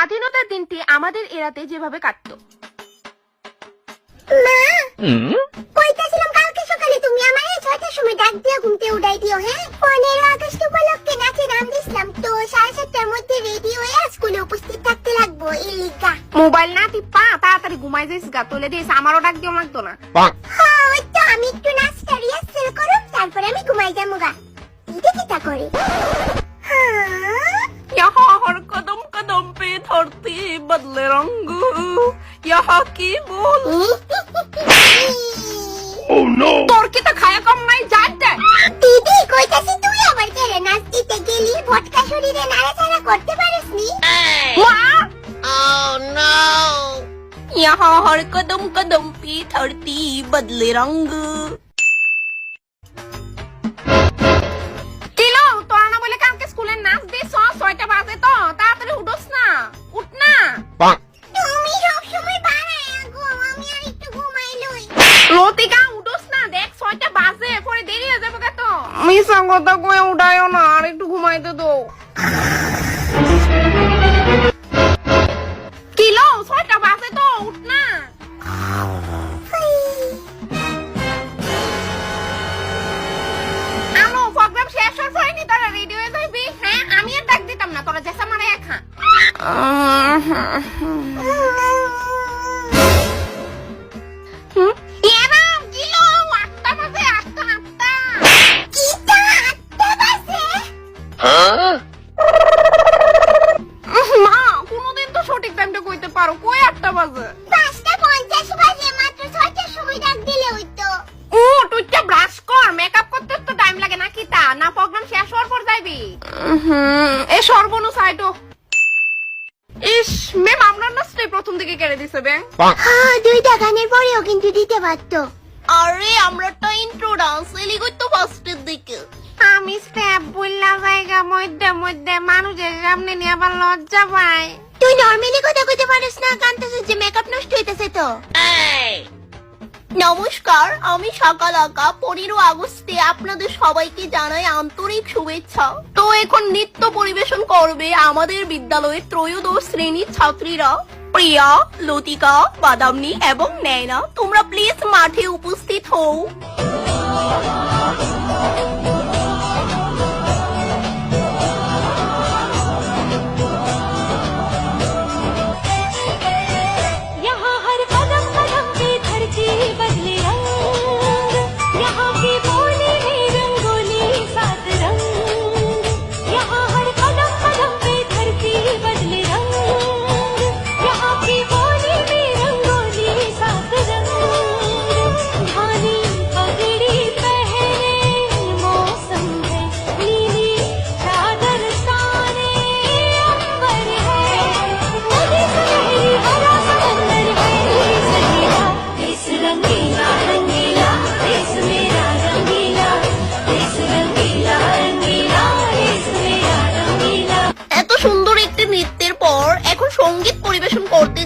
স্বাধীনতার দিনটি আমাদের এরাতে যেভাবে কাটতো। মা! কইতাছিলাম কালকে সকালে তুমি আমার এই ছয়টার সময় ডাক দিয়া ঘুমতে উঠাই দিও হ্যাঁ? পনেরো আগস্ট উপলক্ষে নাচে নাম দিছিলাম তো সাড়ে সাতটার মধ্যে রেডি হয়ে স্কুলে উপস্থিত থাকতে লাগবো এই লিগা মোবাইল না টিপা তাড়াতাড়ি ঘুমাই যাইস গা তোলে দিস আমারও ডাক দিও লাগতো না। यहाँ की बोल তোর কি তো খায়া কম নাই যাই দে দিদি কইতাছি তুই আবার কেড়ে নাচ দিতে গেলি ভটকা শরীরে নাড়াচাড়া করতে পারিস নি মা यहाँ हर कदम कदम पे धरती बदले रंग লতিকা উঠোস না দেখ ছয়টা বাজে পরে দেরি হয়ে যাবে তো মিশা কথা কয়ে উঠায়ও না আর একটু ঘুমাইতে দো কিলো ছয়টা বাজে তো উঠ না। আনো প্রোগ্রাম শেষ হওয়ার পরে নি তোরা রেডি হয়ে যাবি? হ্যাঁ আমি আর ডাক দিতাম না তোরা জেসা মারে একা ছয়টার ডাক দিলে হইতো। ও তুইটা ব্রাশ কর মেকআপ করতে তো টাইম লাগে না কি তা? না প্রোগ্রাম শেষ হওয়ার পর যাইবি? এ সর্বনু সাইটো ইস ম্যাম আপনার নাচটাই প্রথম দিকে কেড়ে দিছে ব্যাং হ্যাঁ দুইটা গানের পরেও কিন্তু দিতে পারতো। আরে আমরা তো ইন্ট্রো ডান্স এলিগই তো ফার্স্টের দিকে। আমি স্টেপ বললা জায়গা মধ্যে মধ্যে মানুষের সামনে নিয়ে আবার লজ্জা পায়। তুই নর্মালি কথা কইতে পারিস না কান্তা যে মেকআপ নষ্ট হইতেছে তো। নমস্কার, আমি সকাল আঁকা পনেরো আগস্টে আপনাদের সবাইকে জানাই আন্তরিক শুভেচ্ছা। তো এখন নৃত্য পরিবেশন করবে আমাদের বিদ্যালয়ের ত্রয়োদশ শ্রেণির ছাত্রীরা। প্রিয়া, লতিকা, বাদামনি এবং নেয়না। তোমরা প্লিজ মাঠে উপস্থিত হও।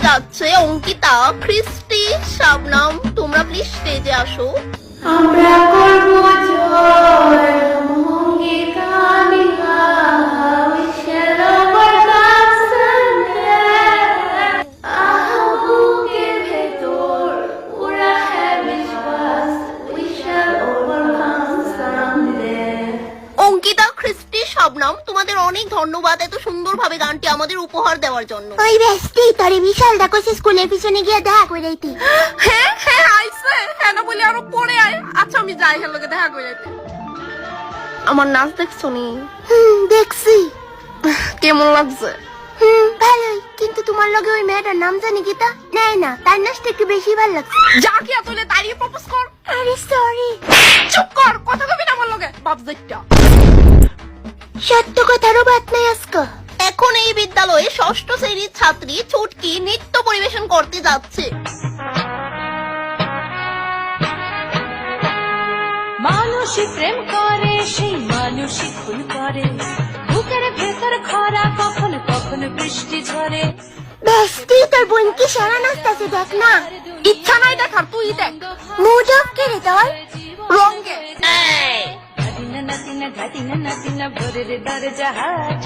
যাচ্ছে অঙ্কিতা খ্রিস্টি শাবনাম তোমরা প্লিজ স্টেজে আসো। আমরা করব জোর ধন্যবাদ এত সুন্দরভাবে গানটি আমাদের উপহার দেওয়ার জন্য। ওই বেস্টি তোরে বিশাল দেখো সে স্কুলের পিছনে গিয়ে দেখা করে দিতি। হ্যাঁ হ্যাঁ আইছে হ্যাঁ না বলে আরও পরে আয়। আচ্ছা আমি যাই হ্যাঁ লোকে দেখা করে যাইতে আমার নাচ দেখছ নি? হুম দেখছি। কেমন লাগছে? হুম ভালোই। কিন্তু তোমার লগে ওই মেয়েটার নাম জানি কি তা? নেয় না। তার নাচটা একটু বেশি ভালো লাগছে। যা কি আসলে দাঁড়িয়ে প্রপোজ কর। আরে সরি চুপ কর কথা কবি না আমার লগে। বাপ দেখটা সত্য কথারও বাদ নাই আজকে। এখন এই বিদ্যালয়ে ষষ্ঠ শ্রেণির ছাত্রী চুটকি নৃত্য পরিবেশন করতে যাচ্ছে। মানুষই প্রেম করে সেই মানুষই খুন করে। বুকের ভেতর খরা কখনো কখনো বৃষ্টি ঝরে। বেস্টি তোর বোন কি সারা নাচতেছে দেখ না। ইচ্ছা নাই দেখার তুই দেখ। মুড অফ করে নাদিনা ভোরের দরজা হাট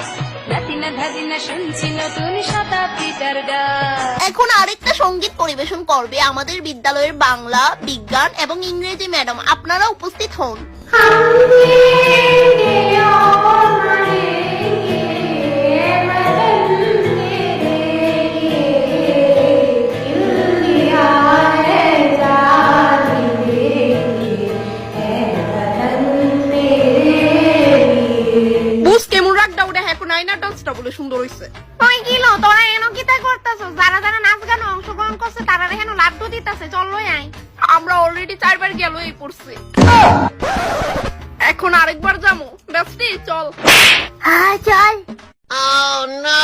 ধাদিনা শুনছি নতুন শতাব্দী ডাক এখন আরেকটা সংগীত পরিবেশন করবে আমাদের বিদ্যালয়ের বাংলা বিজ্ঞান এবং ইংরেজি ম্যাডাম। আপনারা উপস্থিত হন। ডান্সটা বলে সুন্দর হইছে। ওই গিলো তোরা এন কিতা করতেছ? যারা যারা নাচ গানে অংশগ্রহণ করছে তারা এখানে লাড্ডু দিতেছে। চল লই আই আমরা অলরেডি চারবার গেল এই পড়ছে। এখন আরেকবার যামু বেস্টি চল। হ্যাঁ চল। Oh no!